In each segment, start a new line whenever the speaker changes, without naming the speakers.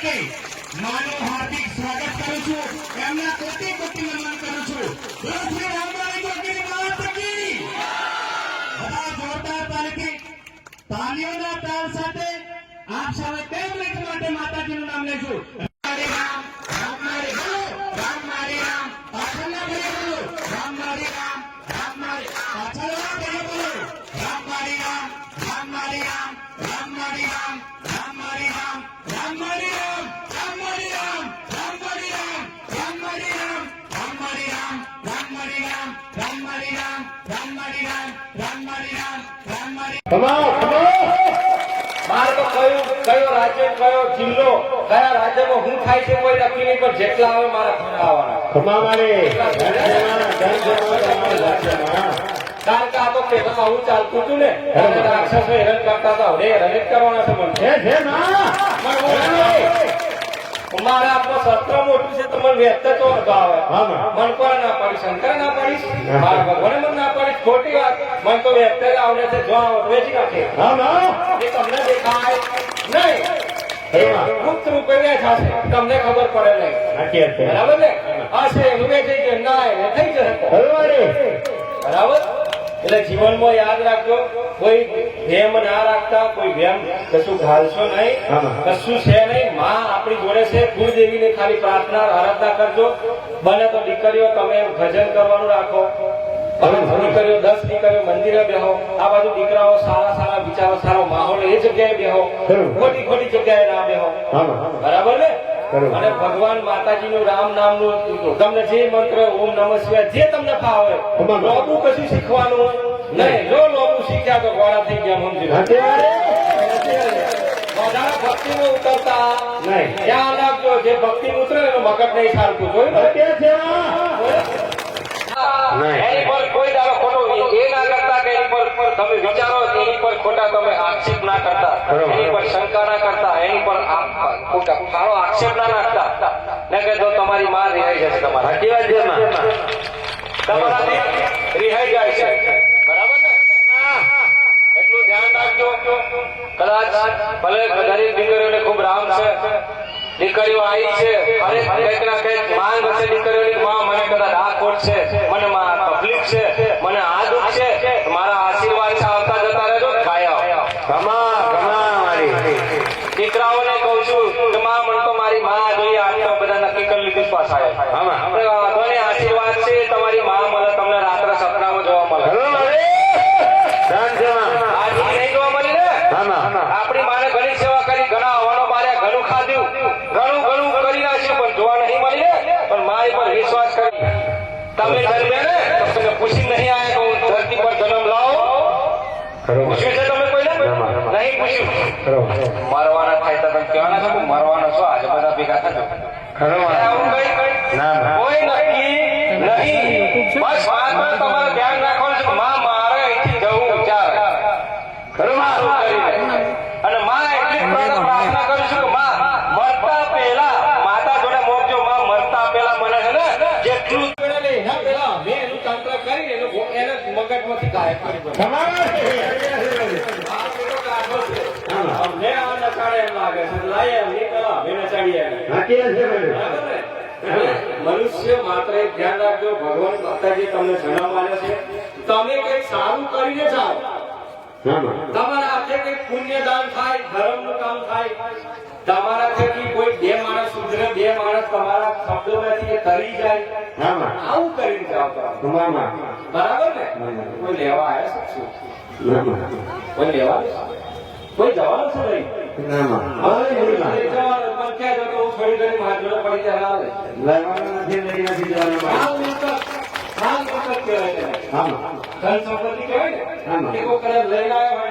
તરીકે માનું હાર્દિક સ્વાગત કરું છું. એમના કોટી કોટી નમન કરું છું. શ્રી રામવાણી જોગીની માતા કી. બધા જોરદાર તાલીથી તાલીઓના તાલ સાથે આપ સૌ બે મિનિટ માટે માતાજીનું નામ લેજો. રામ રામ રામ રામ રામ હરે રામ રામ હરે રામ રામ હરે
ખમાઓ, ખમાઓ. મારે તો કયું કયો રાજ્ય કયો જિલ્લો? કયા રાજ્યમાં હું થાય છે કોઈ નક્કી નહીં પણ જેટલા આવે મારા
ધનસેના, ધનસેના રાજ્યમાં.
કારણ કે આ તો આવું ચાલતું હતું ને? રાક્ષસો હેરાન કરતા હતા. હવે હેરાન જ કરવાના છે. મને. મારા આપનો શસ્ત્ર મોટું છે તો મને તો અડધો આવે. મન કોને ના પાડીશ શંકર ના પાડીશ. મારા ભગવાને મને ના પાડીશ. ખોટી વાત. મને તો વ્યક્ત આવડે છે જો આવો વેચી નાખે. એ તમને દેખાય નહીં. ગુપ્ત રૂપે તમને ખબર પડે નહીં. બરાબર ને? હશે છે ના થઈ જશે બરાબર? એટલે જીવનમાં યાદ રાખજો કોઈ ભેમ ના રાખતા કોઈ ભેમ કશું ઘાલશો નહીં. કશું છે નહીં. માં આપણી જોડે છે કુળદેવીને ખાલી પ્રાર્થના આરાધના કરજો. બને તો દીકરીઓ તમે ભજન કરવાનું રાખો. તમે દીકરીઓ દસ દીકરીઓ મંદિરે બેહો. આ બાજુ દીકરાઓ સારા સારા વિચારો સારો માહોલ એ જગ્યાએ બેહો. ખોટી ખોટી જગ્યાએ ના બેહો. બરાબર ને. અને ભગવાન માતાજીનું રામ નામનું તમને જે મંત્ર ઓમ નમઃ શિવાય જે તમને ફાવે લોબુ કશું શીખવાનું નહીં. જો લોબુ શીખ્યા તો ગોળા થઈ ગયા સમજી ભક્તિ નું. ઉતરતા.
નહીં.
ધ્યાન રાખજો જે ભક્તિ ઉતરે એનું મગજ નહીં ચાલતું જોયું કોઈ દાડો ખોટો એ ના કરતા કે એની પર તમે વિચારો એની પર ખોટા તમે આક્ષેપ ના કરતા. એની પર શંકા ના કરતા એની પર ખોટા સારો આક્ષેપ ના નાખતા. ને કે તો તમારી માં રિહાઈ જશે તમારા.
સાચી વાત છે,
તમારાથી રિહાઈ જાય છે. બરાબર ને? એટલું ધ્યાન રાખજો. કદાચ ભલે ગરીબ દીકરીઓને ખૂબ રામ છે દીકરીઓ આવી છે અરે કંઈક ના કંઈક માંગ હશે દીકરીઓની માં મને કદાચ આ ખોટ છે મને તકલીફ છે મને આ દુઃખ છે મારા આશીર્વાદ છે આવતા જતા રહેજો કાયા
ખમા, ખમાવાળી.
દીકરાઓને કહું છું કે માં મને તો મારી માં જોઈએ આજ તો બધા નક્કી કરી લીધું છે પાછા
આમાં.
આપણે વાંધો નહીં, આશીર્વાદ છે તમારી માં મળે તમને રાત્રે સપનામાં જોવા મળે.
ખરુવાળી. ધન છે, માં.
આજ નહીં જોવા મળી ને? આપણી માને ઘણી સેવા કરી ઘણા હવાનો માર્યા ઘણું ખાધું ઘણું ઘણું કરી નાખ્યું પણ જોવા નહીં મળી ને? પણ મારી પર વિશ્વાસ કરી. તમે જન્મે ને તમને પૂછી નહીં આવે કે હું ધરતી પર જન્મ લાવો? પૂછ્યું છે. નહીં પૂછ્યું. મરવાના થાય તમે કહેવાના છો કે છો આજે બધા ભેગા થજો
ખરુવાળી.
આવું કઈ કઈ
ના, ના.
કોઈ નક્કી નહીં બસ વાતમાં તમારે ધ્યાન રાખવાનું છે માં મારે અહીંથી જવું વિચાર. અને માં એટલી પ્રાર્થના પ્રાર્થના કરું છું કે માં મરતા પહેલા માતા જોડે મોકજો માં મરતા પહેલા મને છે ને જેટલું જોડે ને એના પહેલા મેં એનું તંત્ર કરી એનું એને મગજમાંથી ગાયબ કરી મનુષ્ય માત્ર ધ્યાન રાખજો. ભગવાન માતાજી તમને જણાવવા છે. તમે કંઈક સારું કરીને જાઓ. તમારા હાથે કંઈક પુણ્ય થાય ધર્મનું કામ થાય. તમારા થકી કોઈ બે માણસ સુધરે બે માણસ તમારા શબ્દો માંથી તરી જાય. આવું કરીને જાઓ બરાબર ને? કોઈ લેવા આવ્યા શું? કોઈ લેવા કોઈ જવાનું છે ભાઈ. ક્યાં જતો પડી
જવાનું
નથી કહેવાય
હા
ધન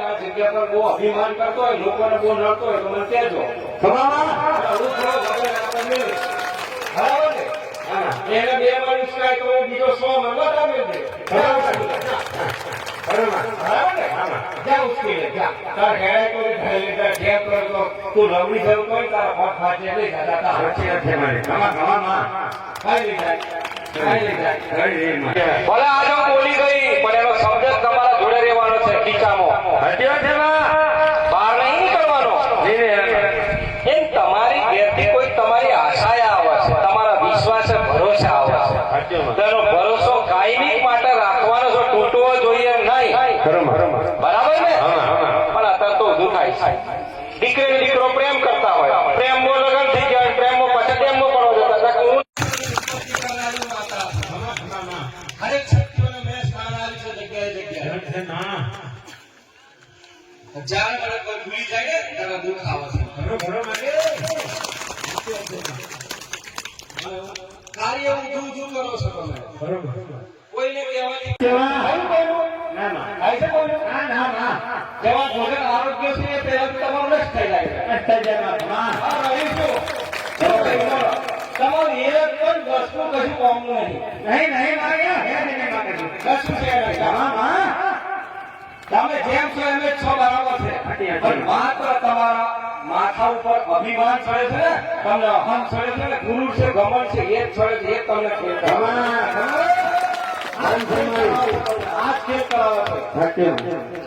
આ જગ્યા પર બહુ અભિમાન કરતો હોય લોકોને બહુ નડતો હોય તો મને કહેજો. એને બે વાર વિશ્વાસ બીજો સો
મને
ભલે આજો બોલી ગઈ પણ એનો શબ્દ તમારા જોડે રહેવાનો છે
ટીકામો હટ્યો છે
બહાર નહીં
કરવાનો
એમ તમારી ઘેરથી કોઈ તમારી આશા થાય દીકરી દીકરો પ્રેમ કરતા હોય પ્રેમમાં લગ્ન થઈ ગયા હોય પ્રેમમાં પછી ડેમમાં પડવા જતા હતા કે હું
હરેક શક્તિઓને મેં સ્થાન આપ્યું છે જગ્યાએ જગ્યાએ
ના.
જ્યારે મને કોઈ ભૂલી જાય ને ત્યારે દુઃખ આવે છે
ખરો, ખરો માં.
કાર્ય ઊંધું ઊંધું કરો છો તમે
ખરો.
કોઈને કહેવાની
ના, ના.
થાય છે કોઈનું?
ના, ના, ના.
જેવા ભોજન આરોગ્ય છે એ પહેલાથી તમારું નષ્ટ થઈ જાય છે.
થઈ જાય માં.
આ રહીશું. કેવું કહ્યું બોલો? તમે જેમ છો એમ છો બરાબર છે પણ તમારા માથા ઉપર અભિમાન ચડે છે ને તમને અહમ ચડે છે ને ગુરુ છે ગમન છે એ ચડે છે એ તમને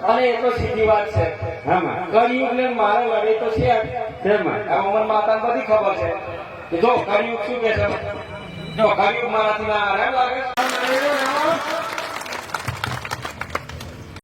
અને એ તો સીધી વાત છે. કળિયુગ ને મારે લડે તો છે અમર માતા બધી ખબર છે. જો કળિયુગ શું કે છે? જો કળિયુગ મારાથી ના લાગે?